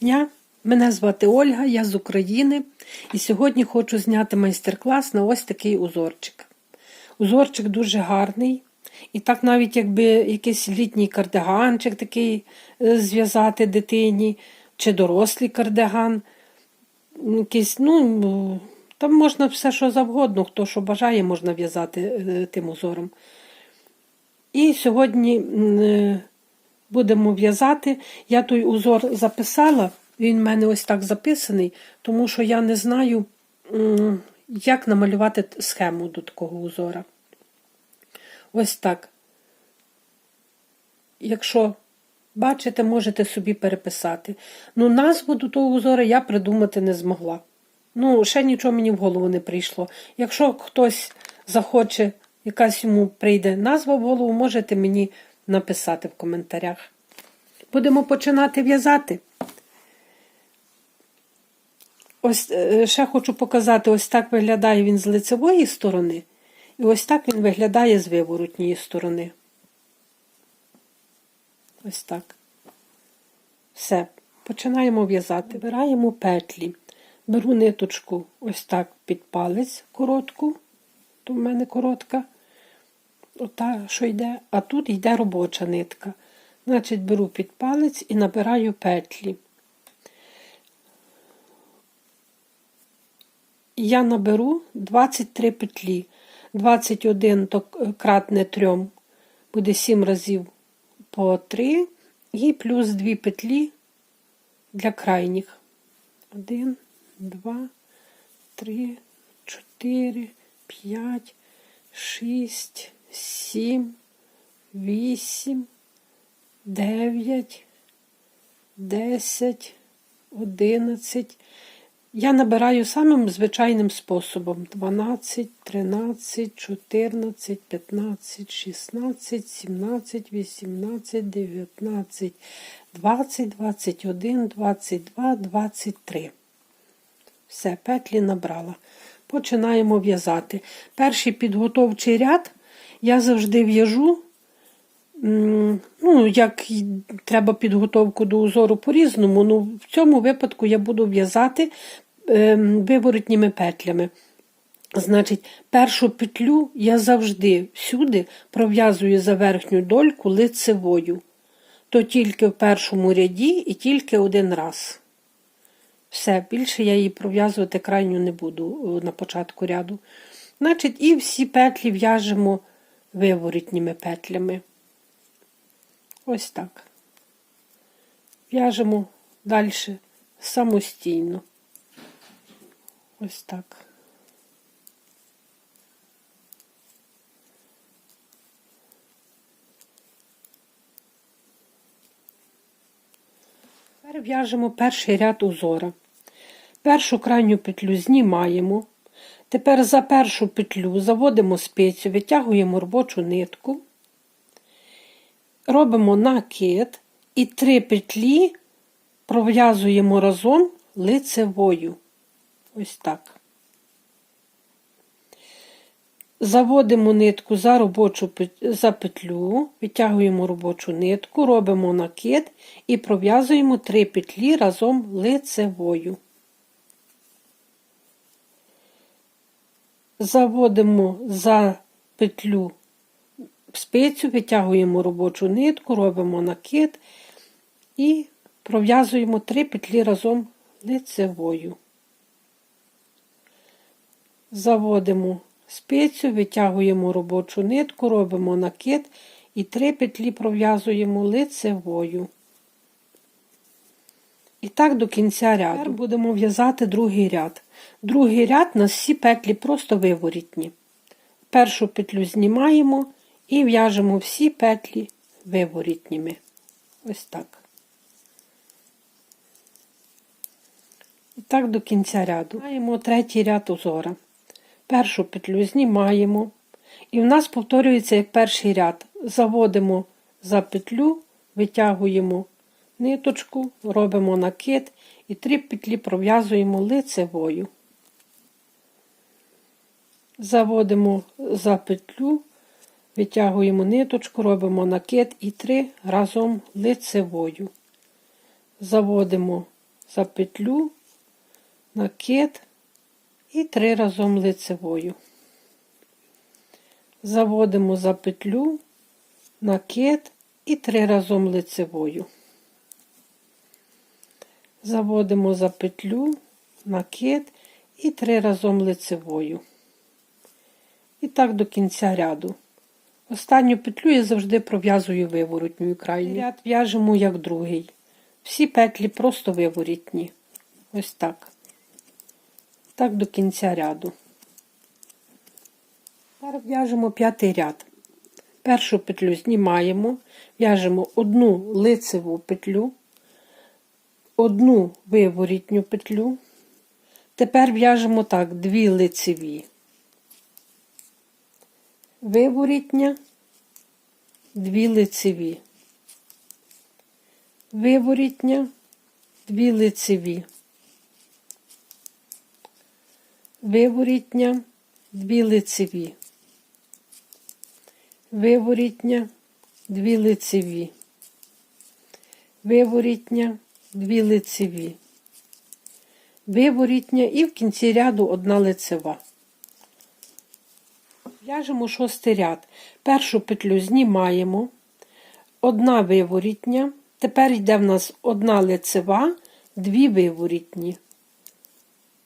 дня! Мене звати Ольга, я з України, і сьогодні хочу зняти майстер-клас на ось такий узорчик. Узорчик дуже гарний. І так навіть якби якийсь літній кардиганчик такий е, зв'язати дитині, чи дорослий кардиган. Якийсь, ну, Там можна все, що завгодно, хто що бажає, можна в'язати е, тим узором. І сьогодні е, будемо в'язати. Я той узор записала, він в мене ось так записаний, тому що я не знаю, як намалювати схему до такого узора. Ось так. Якщо бачите, можете собі переписати. Ну, назву до того узора я придумати не змогла. Ну, ще нічого мені в голову не прийшло. Якщо хтось захоче, якась йому прийде назва в голову, можете мені написати в коментарях. Будемо починати в'язати. Ось е, ще хочу показати, ось так виглядає він з лицевої сторони, і ось так він виглядає з виворотньої сторони. Ось так. Все, починаємо в'язати. Вибираємо петлі. Беру ниточку ось так під палець коротку, то в мене коротка, ота, що йде, а тут йде робоча нитка. Значить, беру під палець і набираю петлі. Я наберу 23 петлі. 21 то кратне 3 буде 7 разів по 3 і плюс 2 петлі для крайніх. 1, 2, 3, 4, 5, 6, 7, 8, 9, 10, 11. Я набираю самим звичайним способом: 12, 13, 14, 15, 16, 17, 18, 19, 20, 21, 22, 23. Все, петлі набрала. Починаємо в'язати. Перший підготовчий ряд я завжди в'яжу ну, як треба підготовку до узору по-різному. Ну, В цьому випадку я буду в'язати ем, виворотніми петлями. Значить, першу петлю я завжди всюди пров'язую за верхню дольку лицевою. То тільки в першому ряді і тільки один раз. Все, більше я її пров'язувати крайню не буду на початку ряду. Значить, і всі петлі в'яжемо виворотніми петлями. Ось так. В'яжемо далі самостійно. Ось так. Тепер в'яжемо перший ряд узора. Першу крайню петлю знімаємо. Тепер за першу петлю заводимо спицю, витягуємо робочу нитку робимо накид і три петлі пров'язуємо разом лицевою. Ось так. Заводимо нитку за робочу за петлю, відтягуємо робочу нитку, робимо накид і пров'язуємо три петлі разом лицевою. Заводимо за петлю спицю, витягуємо робочу нитку, робимо накид і пров'язуємо три петлі разом лицевою. Заводимо спицю, витягуємо робочу нитку, робимо накид і три петлі пров'язуємо лицевою. І так до кінця ряду. Тепер будемо в'язати другий ряд. Другий ряд у нас всі петлі просто виворітні. Першу петлю знімаємо і в'яжемо всі петлі виворітніми. Ось так. І так до кінця ряду. Маємо третій ряд узора. Першу петлю знімаємо. І в нас повторюється як перший ряд. Заводимо за петлю, витягуємо ниточку, робимо накид і три петлі пров'язуємо лицевою. Заводимо за петлю, Витягуємо ниточку, робимо накид і три разом лицевою. Заводимо за петлю, накид і три разом лицевою. Заводимо за петлю, накид і три разом лицевою. Заводимо за петлю, накид і три разом лицевою. І так до кінця ряду. Останню петлю я завжди пров'язую виворотньою крайню. Ряд в'яжемо як другий. Всі петлі просто виворітні. Ось так. Так до кінця ряду. Тепер в'яжемо п'ятий ряд. Першу петлю знімаємо, в'яжемо одну лицеву петлю, одну виворітню петлю. Тепер в'яжемо так дві лицеві. Виворітня, дві лицеві. Виворітня, дві лицеві. Виворітня, дві лицеві. Виворітня, дві лицеві. Виворітня, дві лицеві. Виворітня і в кінці ряду одна лицева. В'яжемо шостий ряд. Першу петлю знімаємо, одна виворітня. Тепер йде в нас одна лицева, дві виворітні.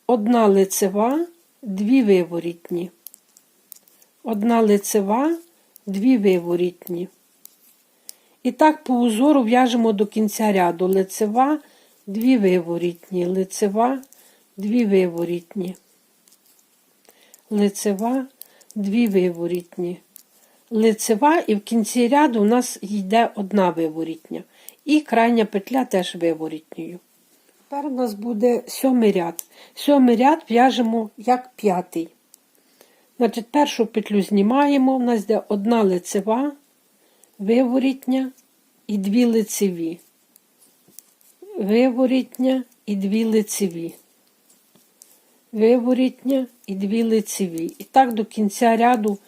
Одна лицева, дві виворітні. Одна лицева, дві виворітні. І так по узору в'яжемо до кінця ряду. Лицева, дві виворітні, лицева, дві виворітні. Лицева, дві виворітні. Лицева і в кінці ряду у нас йде одна виворітня. І крайня петля теж виворітньою. Тепер у нас буде сьомий ряд. Сьомий ряд в'яжемо як п'ятий. Значить, першу петлю знімаємо, у нас йде одна лицева, виворітня і дві лицеві. Виворітня і дві лицеві. Виворітня і дві лицеві. І так до кінця ряду,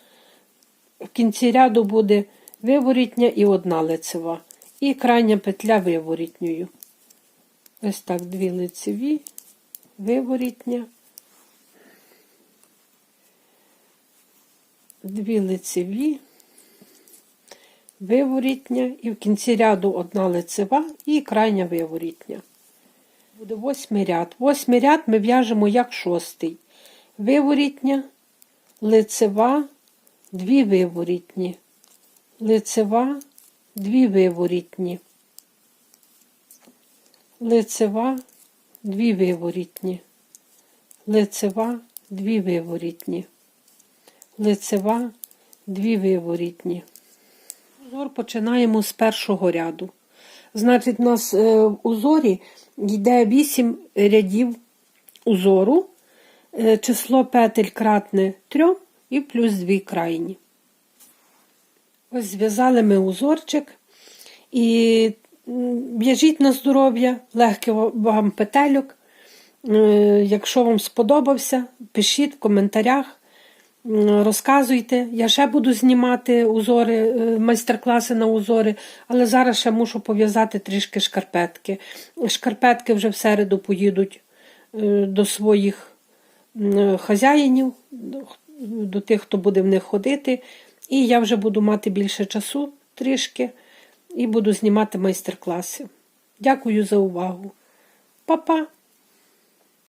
в кінці ряду буде виворітня і одна лицева. І крайня петля виворітньою. Ось так дві лицеві, виворітня, дві лицеві, виворітня, і в кінці ряду одна лицева і крайня виворітня. Буде восьмий ряд. Восьмий ряд ми в'яжемо як шостий. Виворітня, лицева, дві виворітні, лицева, дві виворітні лицева, дві виворітні, лицева, дві виворітні, лицева, дві виворітні. Узор починаємо з першого ряду. Значить, у нас е, в узорі йде 8 рядів узору, е, число петель кратне 3 і плюс 2 крайні. Ось зв'язали ми узорчик і В'яжіть на здоров'я, легких вам петельок. Е, якщо вам сподобався, пишіть в коментарях, розказуйте. Я ще буду знімати узори, е, майстер-класи на узори, але зараз ще мушу пов'язати трішки шкарпетки. Шкарпетки вже в середу поїдуть е, до своїх хазяїнів, до тих, хто буде в них ходити. І я вже буду мати більше часу трішки і буду знімати майстер-класи. Дякую за увагу. Па-па!